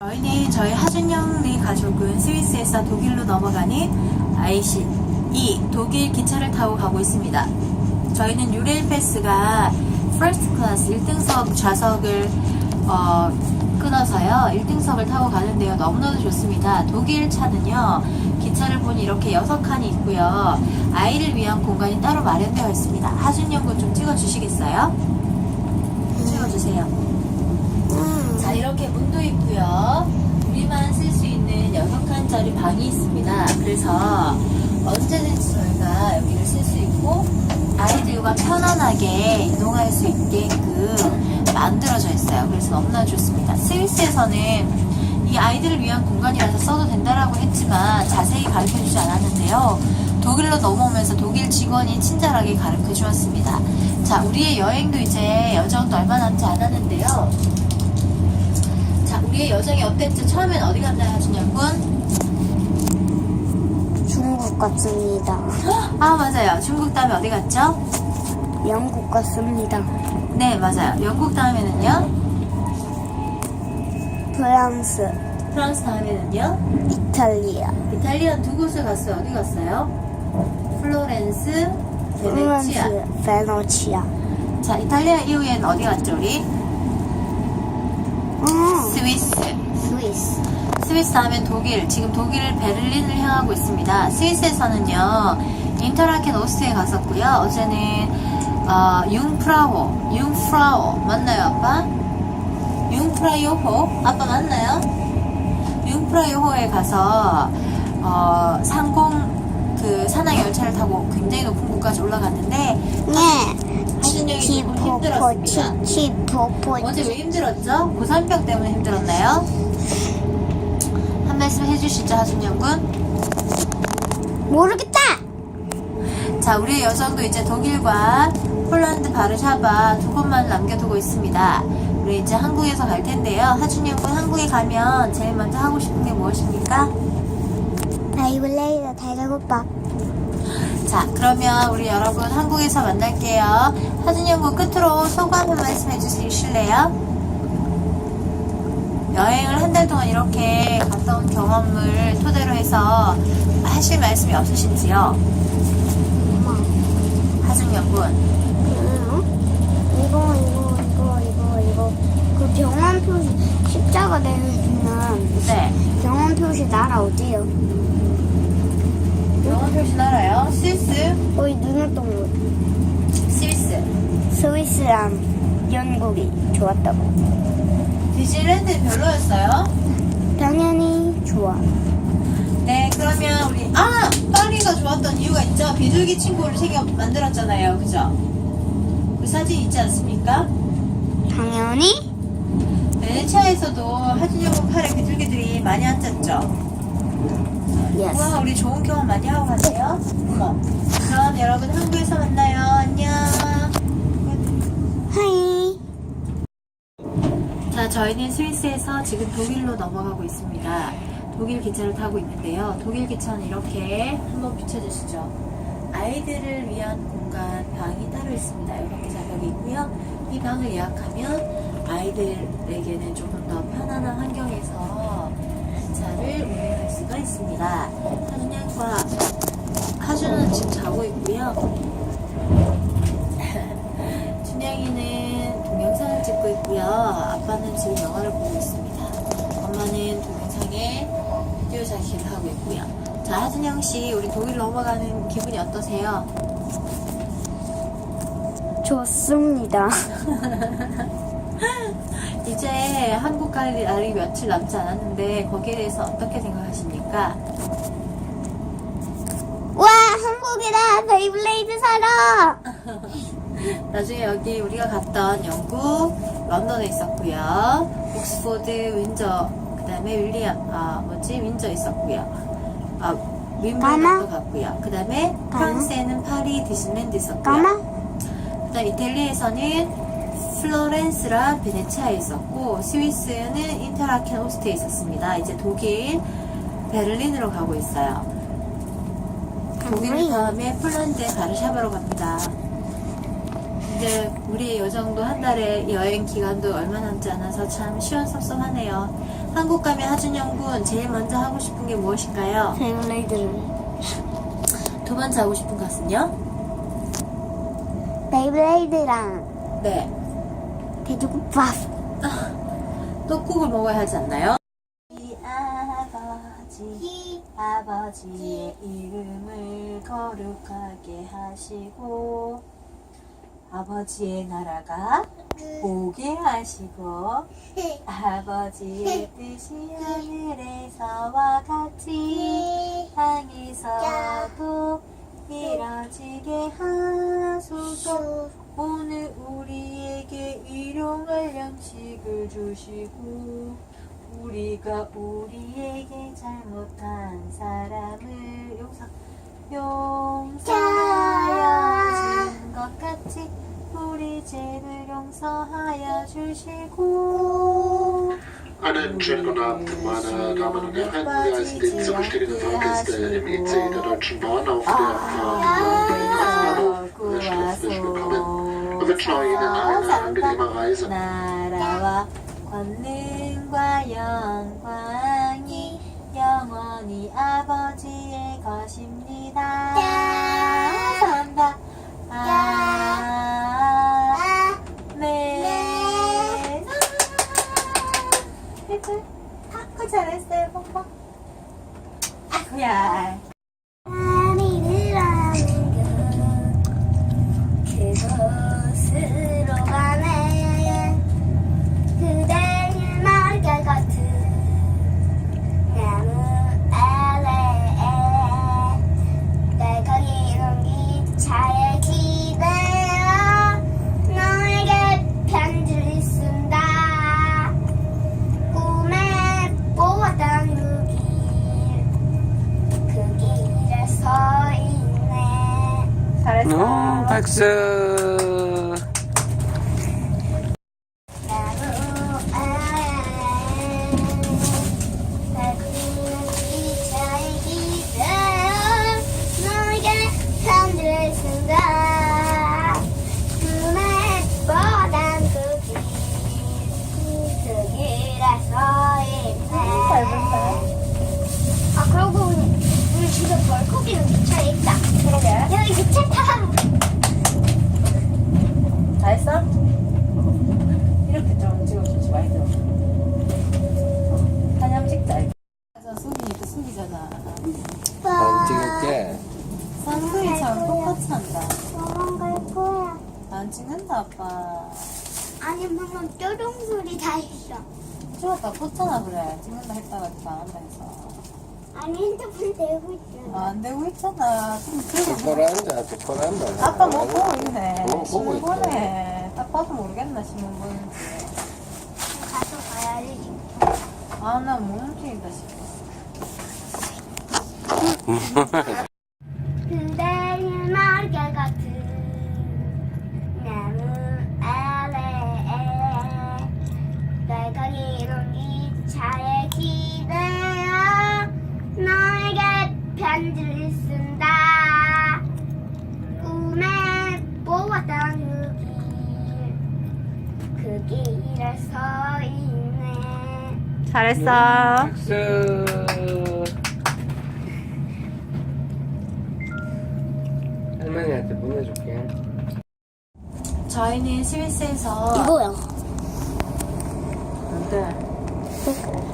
저희는 저희 하준영의 가족은 스위스에서 독일로 넘어가는 IC 이 독일 기차를 타고 가고 있습니다. 저희는 유레일 패스가 퍼스트 클래스 1등석 좌석을 어, 끊어서요 1등석을 타고 가는데요 너무나도 좋습니다. 독일 차는요 기차를 보니 이렇게 6칸이 있고요 아이를 위한 공간이 따로 마련되어 있습니다. 하준영 군좀 찍어주시겠어요? 찍어주세요. 자 이렇게 문도 있고요. 우리만 쓸 수 있는 6칸짜리 방이 있습니다. 그래서 언제든지 저희가 여기를 쓸 수 있고 아이들과 편안하게 이동할 수 있게끔 만들어져 있어요. 그래서 너무나 좋습니다. 스위스에서는 이 아이들을 위한 공간이라서 써도 된다라고 했지만 자세히 가르쳐 주지 않았는데요. 독일로 넘어오면서 독일 직원이 친절하게 가르쳐 주었습니다. 자 우리의 여행도 이제 여정도 얼마 남지 않았는데요. 자, 우리의 여정이 어땠죠? 처음엔 어디 갔나요, 하준영군? 중국 같습니다. 아, 맞아요. 중국 다음에 어디 갔죠? 영국 같습니다. 네, 맞아요. 영국 다음에는요? 프랑스, 프랑스 다음에는요? 이탈리아, 이탈리아 두 곳을 갔어요. 어디 갔어요? 플로렌스, 베네치아. 프랑스, 베네치아. 자, 이탈리아 이후엔 어디 갔죠, 우리? 음, 스위스. 스위스, 스위스 하면 독일, 지금 독일 베를린을 향하고 있습니다. 스위스에서는요, 인터라켄 오스트에 갔었고요. 어제는 어, 융프라워, 융프라워 맞나요, 아빠? 융프라요호, 아빠 맞나요? 융프라요호에 가서 어, 상공 그 산악 열차를 타고 굉장히 높은 곳까지 올라갔는데 네, 힘들었습니다. 치치포포. 어제 왜 힘들었죠? 고산병 때문에 힘들었나요? 한 말씀 해주시죠, 하준영 군. 모르겠다. 자, 우리의 여정도 이제 독일과 폴란드 바르샤바 두 곳만 남겨두고 있습니다. 우리 이제 한국에서 갈 텐데요. 하준영 군 한국에 가면 제일 먼저 하고 싶은 게 무엇입니까? 바이블레이드 달달국밥. 자, 그러면 우리 여러분 한국에서 만날게요. 하준영 군 끝으로 소감 한 말씀 해주실래요? 여행을 한 달 동안 이렇게 갔다 온 경험을 토대로 해서 하실 말씀이 없으신지요? 군. 그, 이거, 이거, 이거, 이거, 이거. 그 병원 표시, 십자가 내리면 네. 병원 표시 나라 어디요? 영어 표시 알아요? 스위스? 거의 눈을 동물. 스위스. 스위스랑 영국이 좋았다고. 디즈니랜드 별로였어요? 당연히 좋아. 네, 그러면 우리 아 파리가 좋았던 이유가 있죠. 비둘기 친구를 새겨 만들었잖아요, 그죠? 그 사진 있지 않습니까? 당연히 베네치아에서도 하준영 팔에 비둘기들이 많이 앉았죠. 예스. 와, 우리 좋은 경험 많이 하고 가세요. 어머. 그럼 여러분 한국에서 만나요. 안녕. 하이. 자, 저희는 스위스에서 지금 독일로 넘어가고 있습니다. 독일 기차를 타고 있는데요. 독일 기차는 이렇게 한번 비춰주시죠. 아이들을 위한 공간, 방이 따로 있습니다. 이렇게 자격이 있고요. 이 방을 예약하면 아이들에게는 조금 더 편안한 환경에서 기차를 운행할 수가 있습니다. 하준양과 하준은 지금 자고 있고요. 준영이는 동영상을 찍고 있고요. 아빠는 지금 영화를 보고 있습니다. 엄마는 동영상에 비디오 자기를 하고 있고요. 자, 하준영 씨, 우리 독일 넘어가는 기분이 어떠세요? 좋습니다. 이제 한국 갈 날이 며칠 남지 않았는데 거기에 대해서 어떻게 생각하십니까? 와 한국이다 베이블레이드 사러. 나중에 여기 우리가 갔던 영국 런던에 있었고요. 옥스포드, 윈저, 그 다음에 윌리엄, 아 뭐지 윈저 있었고요. 아 윈블던도? 갔고요. 그 다음에? 프랑스에는 파리, 디즈니랜드 있었고요. 까마? 그 다음 이탈리아에서는 플로렌스랑 베네치아에 있었고 스위스는 인터라켄 오스트에 있었습니다. 이제 독일 베를린으로 가고 있어요. 독일 베를린. 다음에 폴란드 바르샤바로 갑니다. 이제 우리의 여정도 한 달의 여행 기간도 얼마 남지 않아서 참 시원섭섭하네요. 한국 가면 하준영 군 제일 먼저 하고 싶은 게 무엇일까요? 베이블레이드를. 두 번째 하고 싶은 것은요? 베이블레이드랑 네. 돼지국밥. 또 국을 먹어야 하지 않나요? 이 아버지, 아버지의 이름을 거룩하게 하시고, 아버지의 나라가 오게 하시고, 아버지의 뜻이 하늘에서와 같이 땅에서도 이뤄지게 하소서 양식을 주시고 우리가 우리에게 잘못한 사람을 용서 용서하여 준 것 같이 우리 죄를 용서하여 주시고 Einen schönen guten Abend, meine Damen und Herren. Wir als den zu bestehenden Fahrgäste im IC der Deutschen Bahn auf der Fahrt nach Bahnhof herzlich willkommen. Angenehme Reise. 나라와 권능과 영광이 영원히 아버지의 것입니다. 감사합니다. 아멘. 아구 잘했어요, 뽀뽀. 아구야. 그곳으로 가네 그대의 날개 같은 나무 아래에 내가 이런 기차에 기대어 너에게 편지를 쓴다 꿈에 보았던 그길 그 길에 서 있네. 잘했어. 어, 박수. 안 찍는다, 아빠. 아니 방금 뾰롱 소리 다 했어. 찍었다 꽂잖아, 그래. 찍는다 했다가 또안 한다 해서. 아니 핸드폰 대고 있잖아. 아, 안 되고 있잖아. 좀 들고 앉아, 똑바로 앉아. 아빠 뭐 보고 있네. 뭐 보고 신문 있어. 보네. 딱 봐도 모르겠나, 신문 보는지. 가서 봐야지. 아, 나 못 움직인다 싶어. 잘했어. 박수. 할머니한테 보내줄게. 저희는 스위스에서 이거요 안 돼.